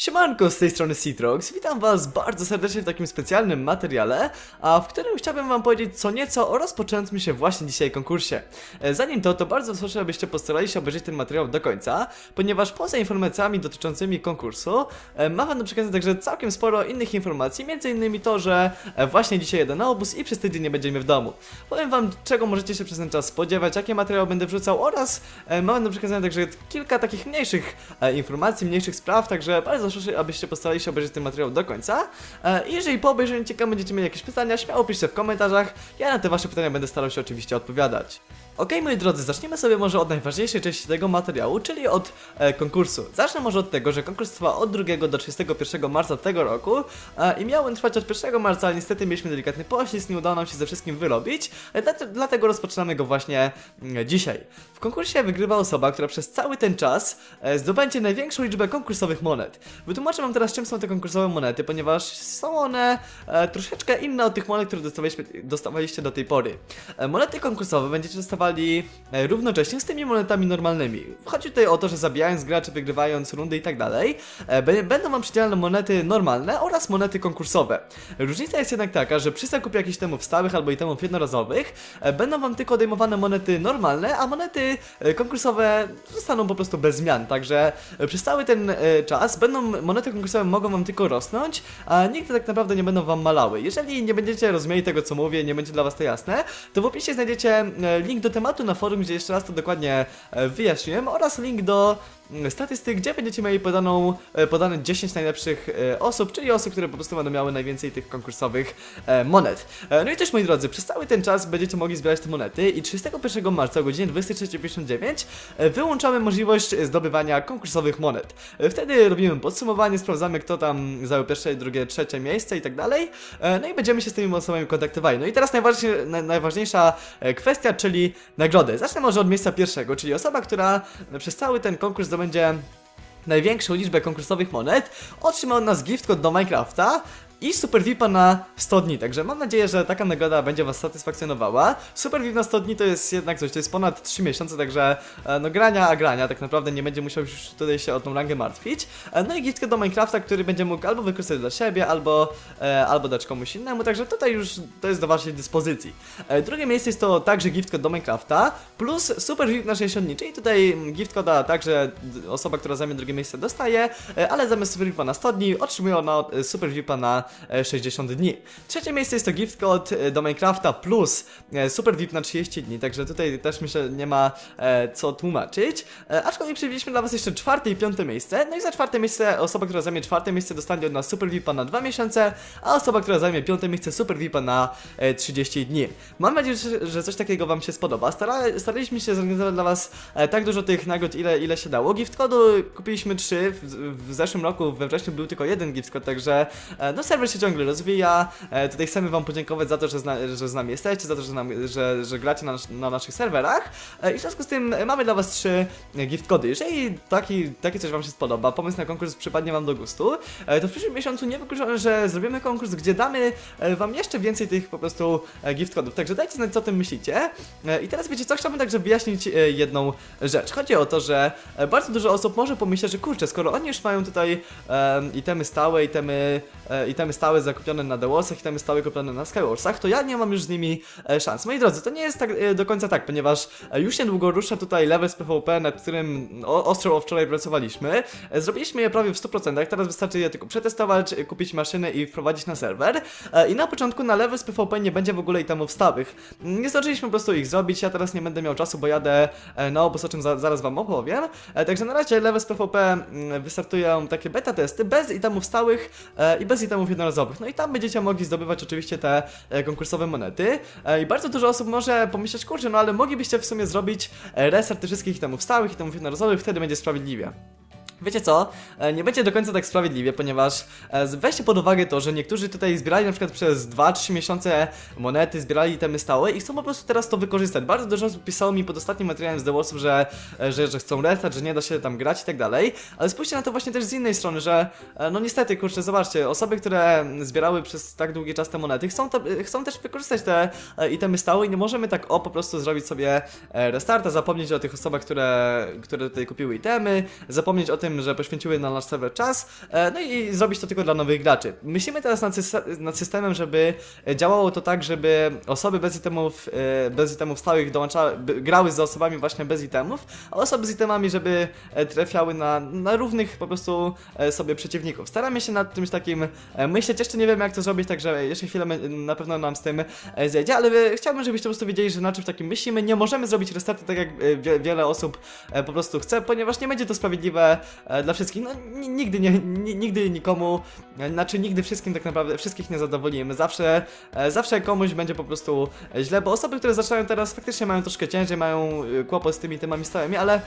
Siemanko, z tej strony Citrox, witam was bardzo serdecznie w takim specjalnym materiale, a w którym chciałbym wam powiedzieć co nieco o rozpoczętym się właśnie dzisiaj konkursie. E, Zanim to, to bardzo proszę, abyście postarali się obejrzeć ten materiał do końca, ponieważ poza informacjami dotyczącymi konkursu, e, ma wam do także całkiem sporo innych informacji, innymi to, że e, właśnie dzisiaj jedę na obóz i przez tydzień nie będziemy w domu. Powiem wam, czego możecie się przez ten czas spodziewać, jakie materiały będę wrzucał oraz mam do przekazania także kilka takich mniejszych informacji, mniejszych spraw, także bardzo proszę, abyście postarali się obejrzeć ten materiał do końca. E, i jeżeli po obejrzeniu ciekawe będziecie mieli jakieś pytania, śmiało piszcie w komentarzach, ja na te wasze pytania będę starał się oczywiście odpowiadać. Ok, moi drodzy, zaczniemy sobie może od najważniejszej części tego materiału, czyli od e, konkursu. Zacznę może od tego, że konkurs trwa od 2 do 31 marca tego roku e, i miał trwać od 1 marca, ale niestety mieliśmy delikatny poślizg, nie udało nam się ze wszystkim wyrobić, e, dlate- dlatego rozpoczynamy go właśnie mm, dzisiaj. W konkursie wygrywa osoba, która przez cały ten czas e, zdobędzie największą liczbę konkursowych monet. Wytłumaczę wam teraz, czym są te konkursowe monety, ponieważ są one e, troszeczkę inne od tych monet, które dostawaliście do tej pory. E, monety konkursowe będziecie dostawali e, równocześnie z tymi monetami normalnymi. Chodzi tutaj o to, że zabijając graczy, wygrywając rundy i tak dalej, e, będą wam przydzielane monety normalne oraz monety konkursowe. Różnica jest jednak taka, że przy zakupie jakichś temów stałych albo itemów jednorazowych e, będą wam tylko odejmowane monety normalne, a monety konkursowe zostaną po prostu bez zmian. Także przez cały ten czas będą monety konkursowe mogą wam tylko rosnąć, a nigdy tak naprawdę nie będą wam malały. Jeżeli nie będziecie rozumieli tego co mówię, nie będzie dla was to jasne, to w opisie znajdziecie link do tematu na forum, gdzie jeszcze raz to dokładnie e, wyjaśniłem oraz link do mm, statystyk, gdzie będziecie mieli podaną, e, podane 10 najlepszych e, osób, czyli osób, które po prostu będą miały najwięcej tych konkursowych monet. No i też moi drodzy, przez cały ten czas będziecie mogli zbierać te monety i 31 marca o godzinie 23.59 e, wyłączamy możliwość zdobywania konkursowych monet. Wtedy robimy podsumowanie, sprawdzamy kto tam zajął pierwsze, drugie, trzecie miejsce i tak dalej. No i będziemy się z tymi osobami kontaktowali. No i teraz najważniejsza, na- najważniejsza kwestia, czyli nagrody. Zacznę może od miejsca pierwszego, czyli osoba, która przez cały ten konkurs zdobędzie największą liczbę konkursowych monet, otrzyma od nas gift code do Minecrafta i Super VIPa na 100 dni, także mam nadzieję, że taka nagroda będzie Was satysfakcjonowała. Super VIP na 100 dni to jest jednak coś, to jest ponad 3 miesiące, także e, no grania, a grania, tak naprawdę nie będzie musiał już tutaj się o tą rangę martwić. E, No i gift code do Minecrafta, który będzie mógł albo wykorzystać dla siebie, albo, e, albo dać komuś innemu, także tutaj już to jest do Waszej dyspozycji. Drugie miejsce jest to także gift code do Minecrafta, plus Super VIP na 60 dni, czyli tutaj gift coda także osoba, która zajmie drugie miejsce dostaje, ale zamiast Super VIPa na 100 dni otrzymuje ona Super VIPa na 60 dni. Trzecie miejsce jest to gift code e, do Minecrafta plus e, Super VIP na 30 dni, także tutaj też myślę nie ma e, co tłumaczyć. E, aczkolwiek przewidzieliśmy dla Was jeszcze czwarte i piąte miejsce, no i za czwarte miejsce osoba, która zajmie czwarte miejsce dostanie od nas Super VIPa na 2 miesiące, a osoba, która zajmie piąte miejsce Super VIPa na e, 30 dni. Mam nadzieję, że, coś takiego Wam się spodoba. Stara, staraliśmy się zorganizować dla Was e, tak dużo tych nagród, ile, ile się dało. Gift codu kupiliśmy trzy, w, w zeszłym roku we wrześniu był tylko jeden gift code, także e, no serwer się ciągle rozwija. E, tutaj chcemy Wam podziękować za to, że, że z nami jesteście, za to, że, nam, że, że gracie na, na naszych serwerach. E, I w związku z tym e, mamy dla Was trzy gift cody. Jeżeli taki, takie coś Wam się spodoba, pomysł na konkurs przypadnie Wam do gustu, to w przyszłym miesiącu nie wykluczone, że zrobimy konkurs, gdzie damy Wam jeszcze więcej tych po prostu gift codów. Także dajcie znać, co o tym myślicie. I teraz wiecie co, chciałbym także wyjaśnić jedną rzecz. Chodzi o to, że bardzo dużo osób może pomyśleć, że kurczę, skoro oni już mają tutaj itemy stałe, itemy, e, itemy stałe zakupione na Dełosach, itemy stałe kupione na Skywarsach, to ja nie mam już z nimi e, szans. Moi drodzy, to nie jest tak e, do końca tak, ponieważ e, już niedługo rusza tutaj level z PvP, nad którym ostro wczoraj pracowaliśmy. Zrobiliśmy je prawie w 100%, teraz wystarczy je tylko przetestować, kupić maszyny i wprowadzić na serwer. I na początku na level z PvP nie będzie w ogóle itemów stałych. Nie zdążyliśmy po prostu ich zrobić, ja teraz nie będę miał czasu, bo jadę na obóz, o czym za, zaraz wam opowiem. Także na razie level z PvP mm, wystartują takie beta testy bez itemów stałych i bez itemów jednorazowych. No i tam będziecie mogli zdobywać oczywiście te e, konkursowe monety. E, I bardzo dużo osób może pomyśleć, kurczę, no ale moglibyście w sumie zrobić e, reset tych wszystkich itemów stałych, itemów jednorazowych, wtedy będzie sprawiedliwie. Wiecie co? E, Nie będzie do końca tak sprawiedliwie, ponieważ e, weźcie pod uwagę to, że niektórzy tutaj zbierali na przykład przez 2-3 miesiące monety, zbierali itemy stałe i chcą po prostu teraz to wykorzystać. Bardzo dużo osób pisało mi pod ostatnim materiałem z The Warsów, że, e, że, że chcą restart, że nie da się tam grać i tak dalej, ale spójrzcie na to właśnie też z innej strony, że no niestety, kurczę, zobaczcie, osoby, które zbierały przez tak długi czas te monety, chcą, te, chcą też wykorzystać te itemy stałe i nie możemy tak o po prostu zrobić sobie restarta, zapomnieć o tych osobach, które, które tutaj kupiły itemy, zapomnieć o tym, tym, że poświęciły na nasz serwer czas, e, no i zrobić to tylko dla nowych graczy. Myślimy teraz nad, nad systemem, żeby e, działało to tak, żeby osoby bez itemów, e, bez itemów stałych dołączały, grały z osobami właśnie bez itemów, a osoby z itemami, żeby trafiały na, na równych po prostu sobie przeciwników. Staramy się nad czymś takim myśleć, jeszcze nie wiemy jak to zrobić, także jeszcze chwilę na pewno nam z tym zejdzie, ale chciałbym, żebyście po prostu wiedzieli, że na czymś takim myślimy. Nie możemy zrobić restartu tak jak wie, wiele osób po prostu chce, ponieważ nie będzie to sprawiedliwe dla wszystkich. No ni- nigdy nie, ni- nigdy nikomu, e, znaczy nigdy wszystkim tak naprawdę, wszystkich nie zadowolimy. Zawsze, e, zawsze komuś będzie po prostu e, źle, bo osoby, które zaczynają teraz faktycznie mają troszkę ciężej, mają e, kłopot z tymi temami stałymi, ale e,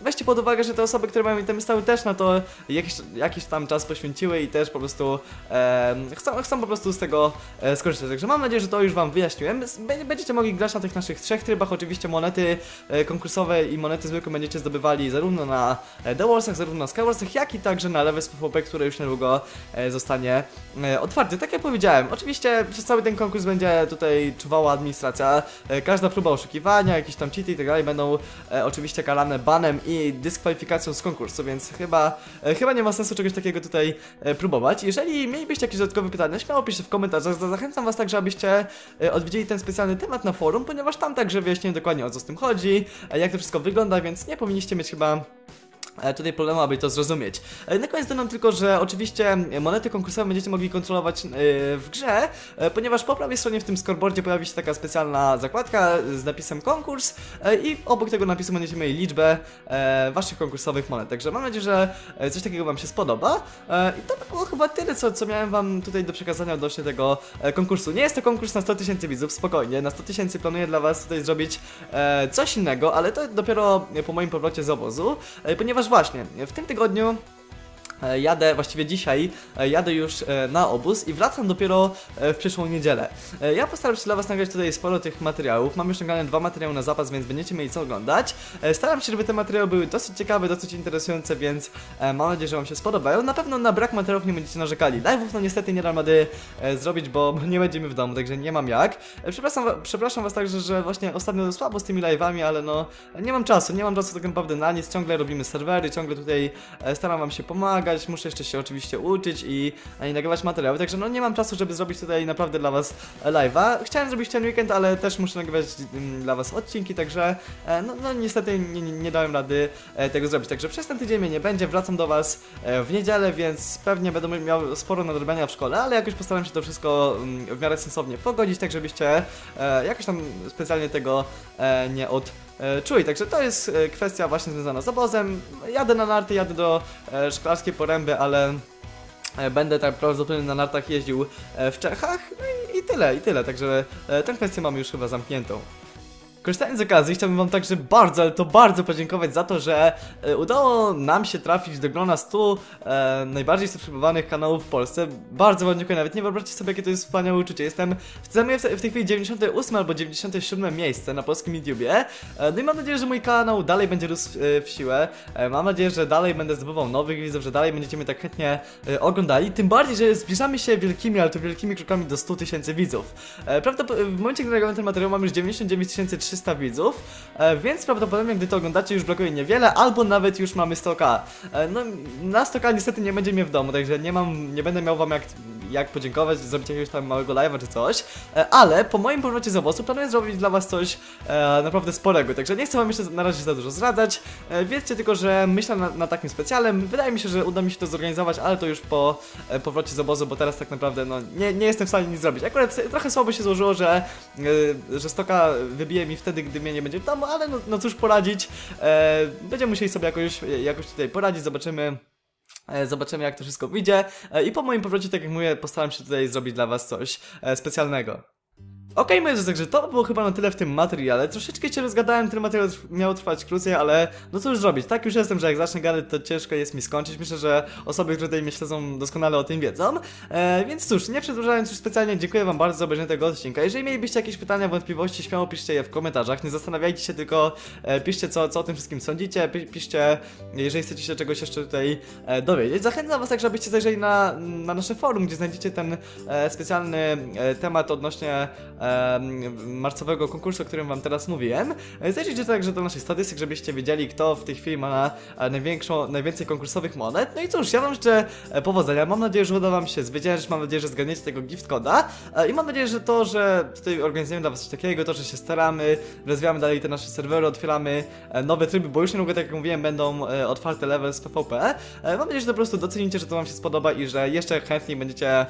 weźcie pod uwagę, że te osoby, które mają temy stałe też na to jakiś, jakiś tam czas poświęciły i też po prostu e, chcą, chcą po prostu z tego e, skorzystać. Także mam nadzieję, że to już wam wyjaśniłem. Będziecie mogli grać na tych naszych trzech trybach. Oczywiście monety e, konkursowe i monety zwykłe będziecie zdobywali zarówno na e, The Warsach, zarówno na Skywarsach, jak i także na Levels PvP, które już niedługo e, zostanie e, otwarte. Tak jak powiedziałem, oczywiście przez cały ten konkurs będzie tutaj czuwała administracja. E, każda próba oszukiwania, jakieś tam cheaty i tak dalej będą oczywiście karane banem i dyskwalifikacją z konkursu, więc chyba, chyba nie ma sensu czegoś takiego tutaj próbować. Jeżeli mielibyście jakieś dodatkowe pytania, śmiało piszcie w komentarzach. Za- Zachęcam was także, abyście odwiedzili ten specjalny temat na forum, ponieważ tam także wyjaśniłem dokładnie o co z tym chodzi, jak to wszystko wygląda, więc nie powinniście mieć chyba tutaj problemu, aby to zrozumieć. E, Na koniec dodam tylko, że oczywiście monety konkursowe będziecie mogli kontrolować e, w grze, e, ponieważ po prawej stronie w tym scoreboardzie pojawi się taka specjalna zakładka z napisem konkurs i obok tego napisu będziecie mieli liczbę waszych konkursowych monet. Także mam nadzieję, że coś takiego wam się spodoba. I to by było chyba tyle, co, co miałem wam tutaj do przekazania odnośnie tego konkursu. Nie jest to konkurs na 100 tysięcy widzów, spokojnie. Na 100 tysięcy planuję dla was tutaj zrobić coś innego, ale to dopiero po moim powrocie z obozu, ponieważ właśnie w tym tygodniu Jadę, właściwie dzisiaj, e, jadę już e, na obóz i wracam dopiero e, w przyszłą niedzielę. E, Ja postaram się dla Was nagrać tutaj sporo tych materiałów. Mam już nagrane dwa materiały na zapas, więc będziecie mieli co oglądać. E, Staram się, żeby te materiały były dosyć ciekawe, dosyć interesujące, więc e, mam nadzieję, że Wam się spodobają. Na pewno na brak materiałów nie będziecie narzekali. Live'ów no niestety nie dam rady e, zrobić, bo nie będziemy w domu, także nie mam jak. E, Przepraszam, przepraszam Was także, że właśnie ostatnio słabo z tymi live'ami, ale no nie mam czasu, nie mam czasu tak naprawdę na nic. Ciągle robimy serwery, ciągle tutaj e, staram Wam się pomagać, muszę jeszcze się oczywiście uczyć i, i nagrywać materiały, także no nie mam czasu, żeby zrobić tutaj naprawdę dla Was live'a. Chciałem zrobić ten weekend, ale też muszę nagrywać mm, dla Was odcinki, także e, no, no niestety nie, nie, dałem rady e, tego zrobić. Także przez ten tydzień mnie nie będzie, wracam do Was e, w niedzielę, więc pewnie będę miał sporo nadrobienia w szkole, ale jakoś postaram się to wszystko mm, w miarę sensownie pogodzić, tak żebyście jakoś tam specjalnie tego nie od e, czuli. Także to jest e, kwestia właśnie związana z obozem. Jadę na narty, jadę do e, szklarskiej poręby, ale będę tak prawdopodobnie na nartach jeździł w Czechach. No i, tyle, i tyle. Także tę kwestię mamy już chyba zamkniętą. Korzystając z okazji, chciałbym Wam także bardzo, ale to bardzo podziękować za to, że e, udało nam się trafić do grona 100 e, najbardziej subskrybowanych kanałów w Polsce. Bardzo Wam dziękuję, nawet nie wyobraźcie sobie, jakie to jest wspaniałe uczucie. Jestem zajmuję w, w tej chwili 98 albo 97 miejsce na polskim YouTubie. E, no i mam nadzieję, że mój kanał dalej będzie rósł e, w siłę. E, mam nadzieję, że dalej będę zdobywał nowych widzów, że dalej będziecie mnie tak chętnie e, oglądali. Tym bardziej, że zbliżamy się wielkimi, ale to wielkimi krokami do 100 tysięcy widzów. E, prawdopodobnie w momencie, gdy nagrałem ten materiał, mam już 99 300 widzów, e, więc prawdopodobnie, gdy to oglądacie, już brakuje niewiele, albo nawet już mamy 100k. E, no, na 100k niestety nie będzie mnie w domu, także nie mam, nie będę miał wam jak jak podziękować, zrobić jakiegoś tam małego live'a czy coś, e, ale po moim powrocie z obozu planuję zrobić dla was coś e, naprawdę sporego, także nie chcę wam jeszcze na razie za dużo zdradzać, e, wiedzcie tylko, że myślę na, na takim specjalem, wydaje mi się, że uda mi się to zorganizować, ale to już po e, powrocie z obozu, bo teraz tak naprawdę no nie, nie jestem w stanie nic zrobić, akurat trochę słabo się złożyło, że, e, że stoka wybije mi wtedy, gdy mnie nie będzie domu, ale no, no cóż poradzić, e, będziemy musieli sobie jakoś, jakoś tutaj poradzić, zobaczymy Zobaczymy jak to wszystko wyjdzie E, i po moim powrocie, tak jak mówię, postaram się tutaj zrobić dla was coś e, specjalnego. Okej, moi drodzy, także to było chyba na tyle w tym materiale. Troszeczkę się rozgadałem, ten materiał miał trwać krócej, ale no cóż zrobić. Tak już jestem, że jak zacznę gadać, to ciężko jest mi skończyć. Myślę, że osoby, które tutaj mnie śledzą, doskonale o tym wiedzą. E, więc cóż, nie przedłużając już specjalnie, dziękuję wam bardzo za obejrzenie tego odcinka. Jeżeli mielibyście jakieś pytania, wątpliwości, śmiało piszcie je w komentarzach. Nie zastanawiajcie się, tylko e, piszcie, co, co o tym wszystkim sądzicie. Pi piszcie, jeżeli chcecie się czegoś jeszcze tutaj e, dowiedzieć. Zachęcam was także, abyście zajrzeli na, na nasze forum, gdzie znajdziecie ten e, specjalny e, temat odnośnie e, marcowego konkursu, o którym wam teraz mówiłem. E, Zajrzyjcie także do naszych statystyk, żebyście wiedzieli, kto w tej chwili ma na, e, największą, najwięcej konkursowych monet. No i cóż, ja wam życzę e, powodzenia. Mam nadzieję, że uda wam się zwyciężyć. Mam nadzieję, że zgadniecie tego gift coda. E, I mam nadzieję, że to, że tutaj organizujemy dla was coś takiego, to, że się staramy, rozwijamy dalej te nasze serwery, otwieramy nowe tryby, bo już niedługo, tak jak mówiłem, będą otwarte level z PvP. Mam nadzieję, że to po prostu docenicie, że to wam się spodoba i że jeszcze chętniej będziecie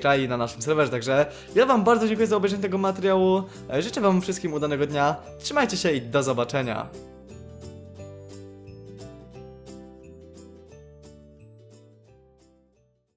grali na naszym serwerze. Także ja wam bardzo dziękuję za obejrzenie tego materiału. E, Życzę wam wszystkim udanego dnia. Trzymajcie się i do zobaczenia.